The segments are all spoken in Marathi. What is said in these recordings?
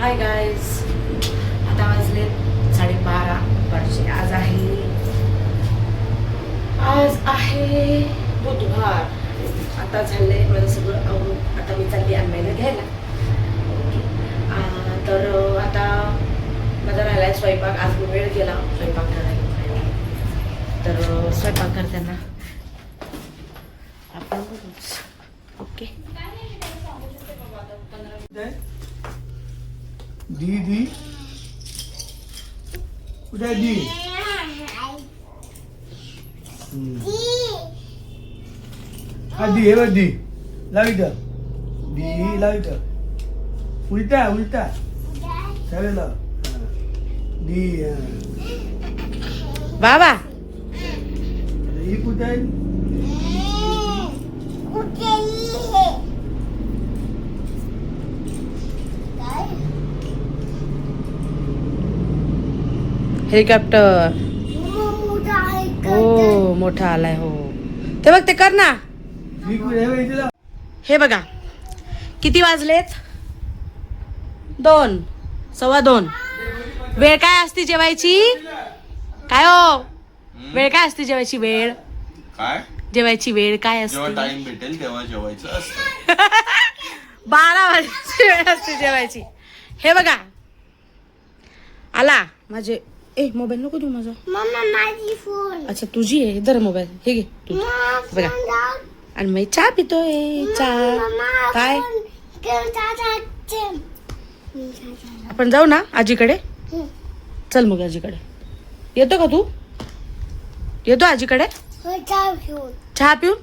हाय गाईज आता वाजले साडेबारा. दुपारचे आज आहे आज आहे बुधवार. आता झाले माझं सगळं आवडून आता मी चालली आंब्याला घ्यायला. ओके तर आता माझा राहिलाय स्वयंपाक. आज मी वेळ गेला स्वयंपाक करायला. तर स्वयंपाक करताना आपण ओके दी दी कुठे आहे दी हम्म. हा दी हे बघ दी लाव इथं दी लाव इथं उलटा उलटा चालेल लाव हा. दी हा. बाबा आता ही कुठे आहे हेलिकॉप्टर. हो मोठा आलाय हो. ते बघ ते कर ना. ही बघ. किती वाजलेत? दोन. सव्वा दोन. वेळ काय असते जेवायची? काय हो? वेळ काय असते जेवायची? वेळ. काय? जेवायची वेळ काय जेव्हा असते टाइम भेटेल तेव्हा जेवायचं असतं. बारा वाजची वेळ असते जेवायची. हे बघा. आला. माझे ए मोबाईल नको देऊ माझा. मम्मा माझी फोन अच्छा तुझी आहे. दर मोबाईल हे घे. तू. बघा. आणि मी चहा पितोय. चहा. काय? आपण जाऊ ना आजीकडे? हं. चल मग आजीकडे. येतो का तू? येतो आजीकडे? चहा पिऊन.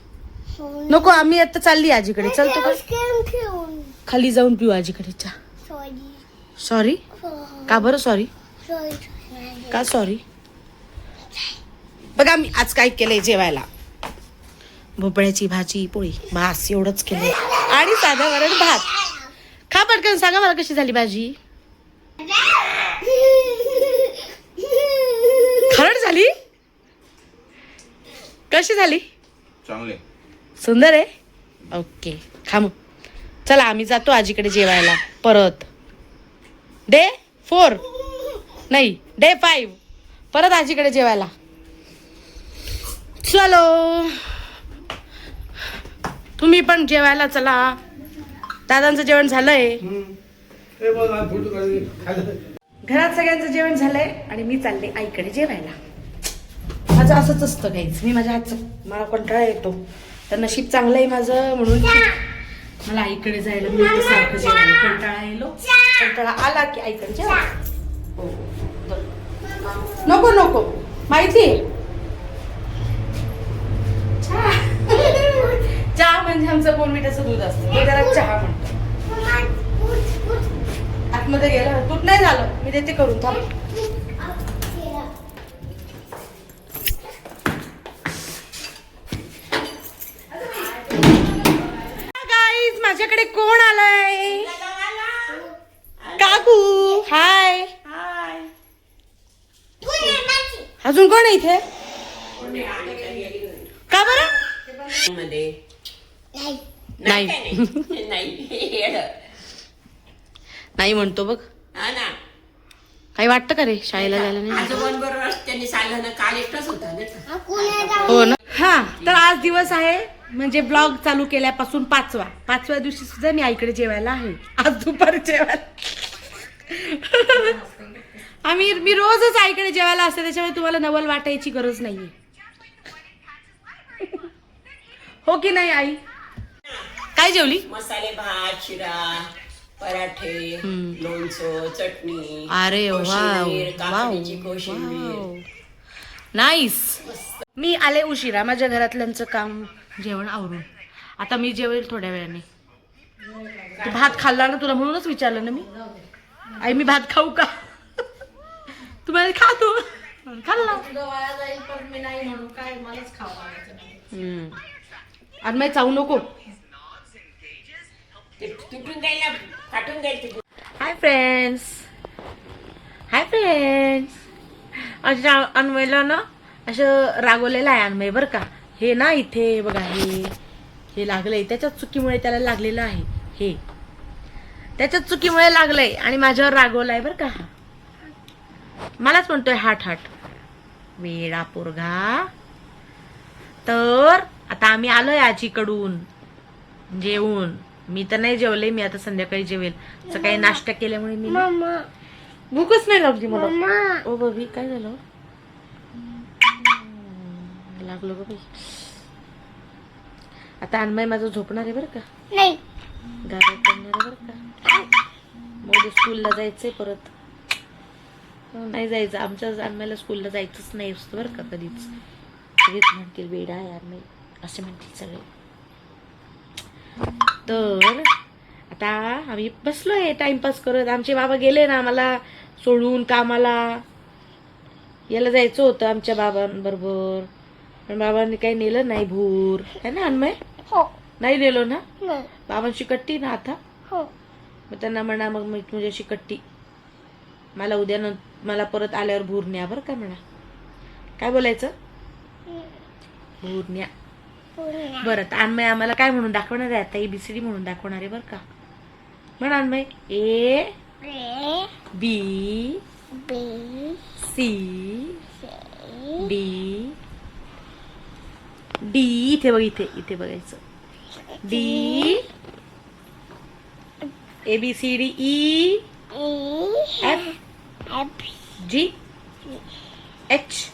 नको आम्ही आता चालली आजीकडे. चलतो का खाली जाऊन पिऊ आजीकडे. चहा. सॉरी का बरं सॉरी का? सॉरी बघा मी आज काय केलंय जेवायला. भोपळ्याची भाजी पोळी भास एवढंच केलंय. आणि साधा वरण भात. खा पटकन सांगा मला कशी झाली भाजी? खरड झाली? कशी झाली? चांगले. सुंदर आहे? ओके खा मग. चला आम्ही जातो आजीकडे जेवायला. परत. Day four. नाही डे फाईव्ह परत आजीकडे जेवायला. चलो. तुम्ही पण जेवायला चला. दादांचं जेवण झालंय. घरात सगळ्यांचं जेवण झालंय आणि मी चालले आईकडे जेवायला. माझं असंच असतं काहीच मी माझ्या हातचं मला कंटाळा येतो. तर नशीब चांगलं आहे माझं म्हणून मला आईकडे जायला मी सारखं जेवायला. कंटाळा येलो कंटाळा आला की आईकडे जेवायला नको नको. माहिती? चहा. म्हणजे आमचं बोनविटाचं दूध असतं. ते जरा चहा म्हणतो. आतमध्ये गेलं दूध नाही झालं. मी देते करून थांब. अजून कोण आहे इथे? का बरं? मध्ये? नाही. नाही. म्हणतो बघ. हा ना. काही वाटतं का रे? शाळेला जायला नाही. हो ना. हा तर आज दिवस आहे म्हणजे ब्लॉग चालू केल्यापासून पाचवा. पाचव्या दिवशी सुद्धा मी आईकडे जेवायला आहे. आज दुपारी जेवायला. आम्ही मी रोजच आईकडे जेवायला असते त्याच्यामुळे तुम्हाला नवल वाटायची गरज नाहीये. हो की नाही आई? काय जेवली? मसाले भात शिरा पराठे. लोणचं चटणी अरे वा कोशिंबीर, काकडीची कोशिंबीर. नाईस. मी आले उशिरा माझ्या घरातल्यांचं काम जेवण आवरून. आता मी जेवेल थोड्या वेळाने. तू भात खाल्ला ना तुला म्हणूनच विचारलं ना मी? आई मी भात खाऊ का? मला खा तू. खाल्ला. आणि मग चावू नको. ते तुटून जाईल ना काटून जाईल ते. हाय फ्रेंड्स हाय फ्रेंड्स अशा अन्वयला ना असं रागवलेलं आहे अन्वय बरं का. हे ना इथे बघा हे. हे लागलंय. त्याच्या चुकीमुळे त्याला लागलेलं आहे. हे. त्याच्यात चुकीमुळे लागलंय आणि माझ्यावर रागवलाय बरं का. हा मलाच म्हणतोय हाट हाट. वेडा पोरगा. तर आता आम्ही आलोय आजीकडून. जेवून. मी तर नाही जेवले मी आता संध्याकाळी जेवेल. सकाळी नाश्ता केल्यामुळे मी भूकच नाही लागली मला. ओ बबी काय झालं? लागलो बाई. आता अन्मय माझं झोपणार आहे बरं का? नाही. गावात करणार आहे बरं का? मोदी स्कूलला जायचंय परत. नाही जायचं. आमच्या अन्मयला स्कूलला जायचंच नाही असतं बरं का कधीच. सगळेच म्हणतील वेडा आहे अन्मय असे म्हणतील सगळे. तर आता आम्ही बसलोय. टाइमपास करत आमचे बाबा गेले ना आम्हाला सोडून कामाला. याला जायचं होतं आमच्या बाबांबरोबर. पण बाबांनी काही नेलं नाही भूर. है ना अन्मय? हो. नाही नेलो ना? नाही. बाबांची कट्टी ना आता? हो. मग त्यांना म्हणा मग मी तुझ्याशी कट्टी. मला उद्या न मला परत आल्यावर भूर न्या बरं का म्हणा. काय बोलायचं? भूर न्या पुन्हा बरं तर अन्मय आम्हाला काय म्हणून दाखवणार आहे? आता एबीसीडी म्हणून दाखवणार आहे बरं का. म्हण Anmay A B C D D इथे बघ इथे इथे बघायचं. D A B C D E G? H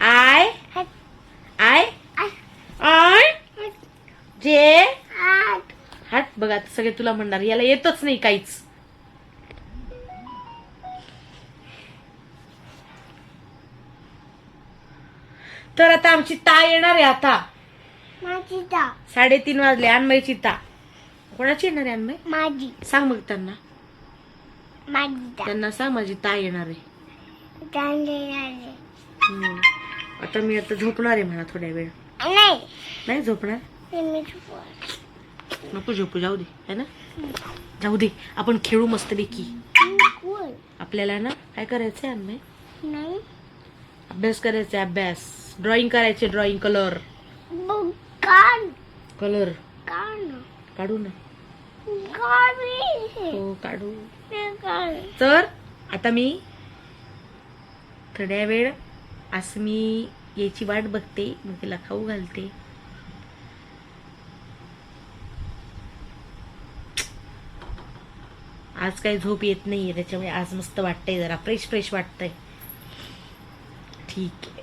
I I I J हट बघ सगळे तुला म्हणणार याला येतच नाही काहीच. तर आता आमची ता येणार आहे आता. माझी दा साडेतीन वाजले अन्मयची ता. कोणाची येणार आहे अन्मय माझी. सांग मग त्यांना. त्यांना सांग माझी ता येणार आहे. हम्म. आता मी आता झोपणार आहे म्हणा थोड्या वेळ. नाही. नाही झोपणार. नको झोपू जाऊ दे. है ना? जाऊ दे. आपण खेळू मस्तपैकी कोण? आपल्याला ना काय करायचंय नाही. अभ्यास करायचा अभ्यास. ड्रॉइंग करायचे ड्रॉइंग कलर कलर काढ ना. हो काढ. तर आता मी थोड्या वेळ असं मी याची वाट बघते मग तिला खाऊ घालते. आज काही झोप येत नाहीये त्याच्यामुळे आज मस्त वाटतंय जरा फ्रेश फ्रेश वाटतंय. ठीक आहे.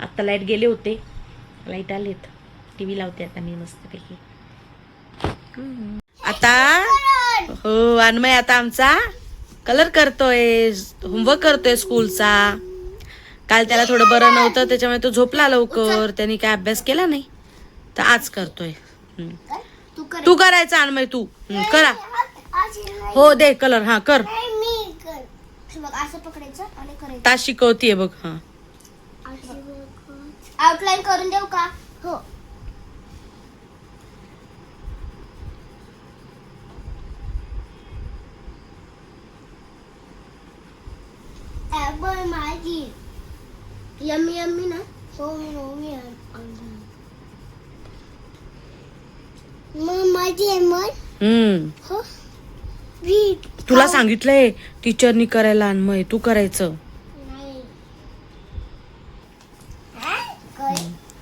आत्ता लाइट गेले होते. लाइट आलेत. टी व्ही लावते आता मी मस्तपैकी. आता? हो अन्मय आता आमचा कलर करतोय होमवर्क करतोय स्कूलचा काल त्याला थोडं बरं नव्हतं त्याच्यामुळे तो झोपला लवकर. त्याने काय अभ्यास केला नाही? तर आज करतोय. तू करायचा अन्मय तू. करा. हो दे कलर हा कर. बघ तास शिकवतीये बघ हा. आउटलाईन करून देऊ का? हो. माझी यम्मी यम्मी ना हो हो मी मग माझी आहे मग हम्म हो तुला सांगितलंय टीचरनी करायला अन्मय तू करायचं नाही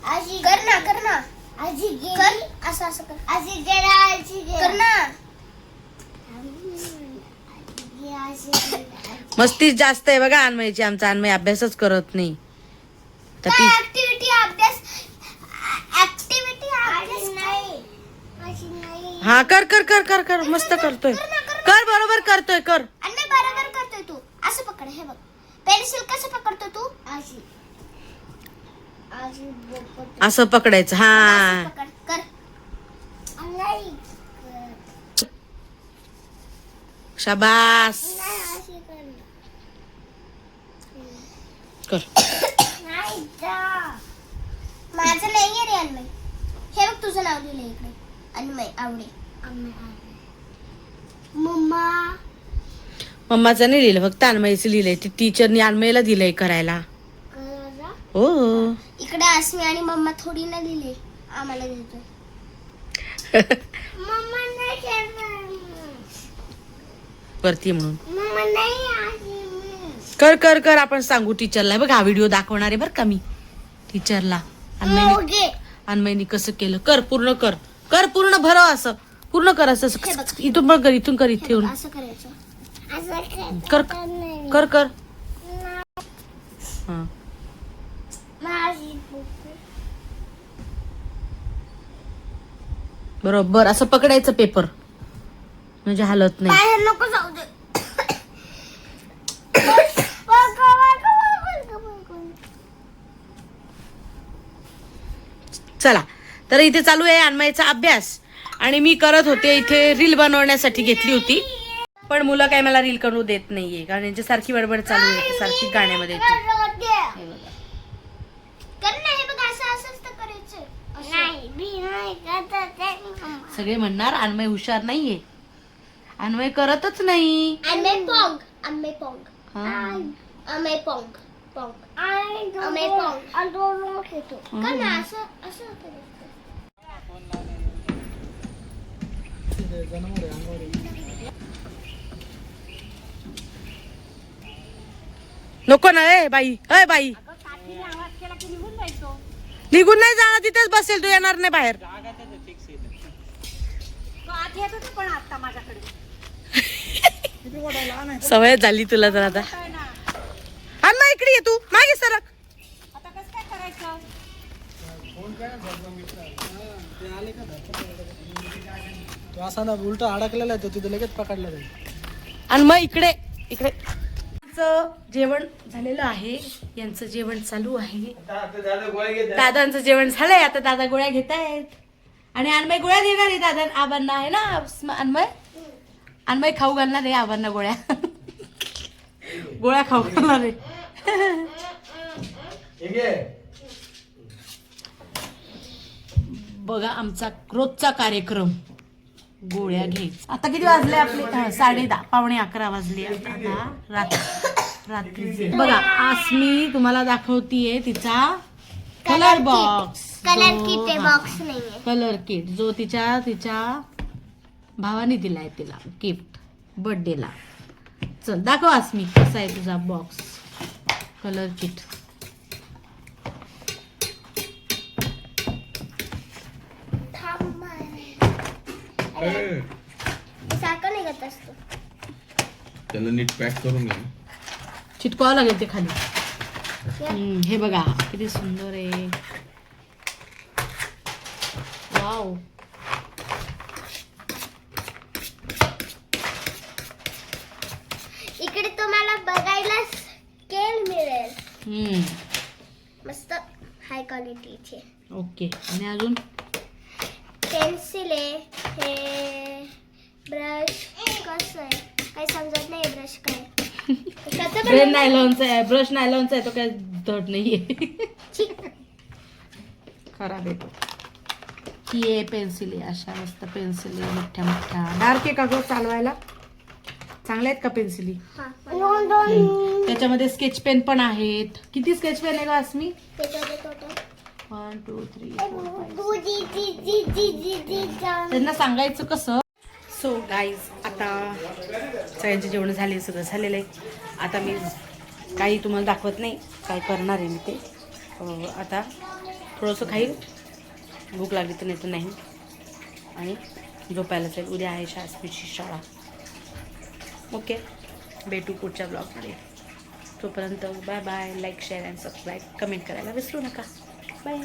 आजी कर ना कर ना आजी कर असं असं कर आजी गेला आजी कर ना मस्तीच जास्त आहे बघा अन्मयची आमचा. अन्मय अभ्यासच करत नाही. तर ती ऍक्टिव्हिटी अभ्यास ऍक्टिव्हिटी अभ्यास नाही. अशी नाही. हा कर कर कर कर कर. मस्त करतोय. कर बरोबर करतोय कर. बरोबर करतोय तू. असं पकड हे बघ. पेन्सिल कसं पकडतो तू? अशी. असं पकडायचं हा. पकड कर. नाही शाबास. कर. माझं नाही रे अन्मय. हे बघ तुझं नाव इकडे. अन्मय आवडे. मम्मा. मम्माचं नाही लिहिलं फक्त अन्मयचं लिहिलंय. ती टीचरनी अन्मयला दिलंय करायला. हो. इकडे अस्मी आणि मम्मा थोडी ना लिहिले आम्हाला देतो मम्मा नाही. वरती म्हणून. मम्मा नाही. कर कर कर आपण सांगू टीचरला बघ हा व्हिडिओ दाखवणार आहे बरं का मी. टीचरला अन्मयनी. अन्मयनी कसं केलं? कर पूर्ण कर. कर पूर्ण भरव असं. पूर्ण कर असं. इथून पण कर इथून कर इथे कर कर कर. हा. बरोबर असं पकडायचं पेपर म्हणजे हालत नाही. नको जाऊ दे बघा, बघा, बघा, बघा. चला. तर इथे चालू आहे अन्मयचा अभ्यास. आणि मी करत होते इथे रील बनवण्यासाठी घेतली होती. पण मुलं काय मला रील करू देत नाहीये. कारण यांची सारखी बडबड चालू आहे. सारखी गाण्यामध्ये येते. सगळे म्हणणार अन्मय हुशार नाहीये. अन्मय करतच नाही. आंबे पोंग. आंबे पोंग. नको ना ए बाई अय बाई. निघून नाही जाणार तिथेच बसेल तू येणार नाही बाहेर. सवय झाली तुला तर आता इकडे ये तू. मागे सरक. तो असा ना उलटा अडकलेला आहे तो तिथे लगेच पकडला जाईल. आणि मग इकडे इकडे. जेवण झालेलं आहे. यांचं जेवण चालू आहे. दादांचं जेवण झालंय. आता दादा गोळ्या घेत आहेत. आणि अन्मय गोळ्या देणार आहे दादा. आबांना आहे ना? स्म- अन्मय? अन्मय खाऊ घालणार आहे आबांना गोळ्या. गोळ्या खाऊ घालणार आहे. बघा आमचा रोजचा कार्यक्रम. गोळ्या घ्यायच. आता किती वाजले आपले? साडे दहा. पावणे अकरा वाजले आता. रात- रात्रीचे बघा आज मी तुम्हाला दाखवतीये तिचा colour box colour kit box नाहीये. कलर किट जो तिच्या तिच्या भावाने दिलाय तिला गिफ्ट बर्थडेला चल दाखव अस्मी कसा आहे तुझा बॉक्स कलर किट थांब सारखं निघत असतो. त्याला नीट पॅक करून घ्या चिटकावं लागेल ते खाली. हम्म, हे बघा किती सुंदर आहे. वाव इकडे तुम्हाला बघायला स्केल मिळेल हम्म, मस्त हाय क्वालिटीचे ओके आणि अजून? पेन्सिल आहे हे ब्रश कसं आहे? काही समजत नाही ब्रश काय? नायलॉनचा आहे ब्रश नायलॉनचा आहे. तो काय धड नाहीये. छी. खराब आहे तो. ही आहे पेन्सिल आहे अशा मस्त पेन्सिल आहे मोठ्या मोठ्या डार्क आहे का गं चालवायला? चांगल्या आहेत का पेन्सिली? हा, दोन दोन त्याच्यामध्ये स्केच पेन पण आहेत. किती स्केच पेन आहे का अस्मी. वन टू थ्री दू, जी, जी, जी, जी, जी, जी, जाम. त्यांना सांगायचं कसं? सो गाईज आता सगळ्यांचे जेवण झाले सगळं झालेलं आहे. आता मी काही तुम्हाला दाखवत नाही काय करणार आहे मी ते. अं, आता थोडंसं खाईल. भूक लागली तर नाही तर नाही. आणि झोपायला जाईल उद्या आहे शासकीची शाळा. ओके. भेटू पुढच्या ब्लॉगमध्ये. तोपर्यंत bye bye like share and subscribe. Comment करायला विसरू नका. बाय.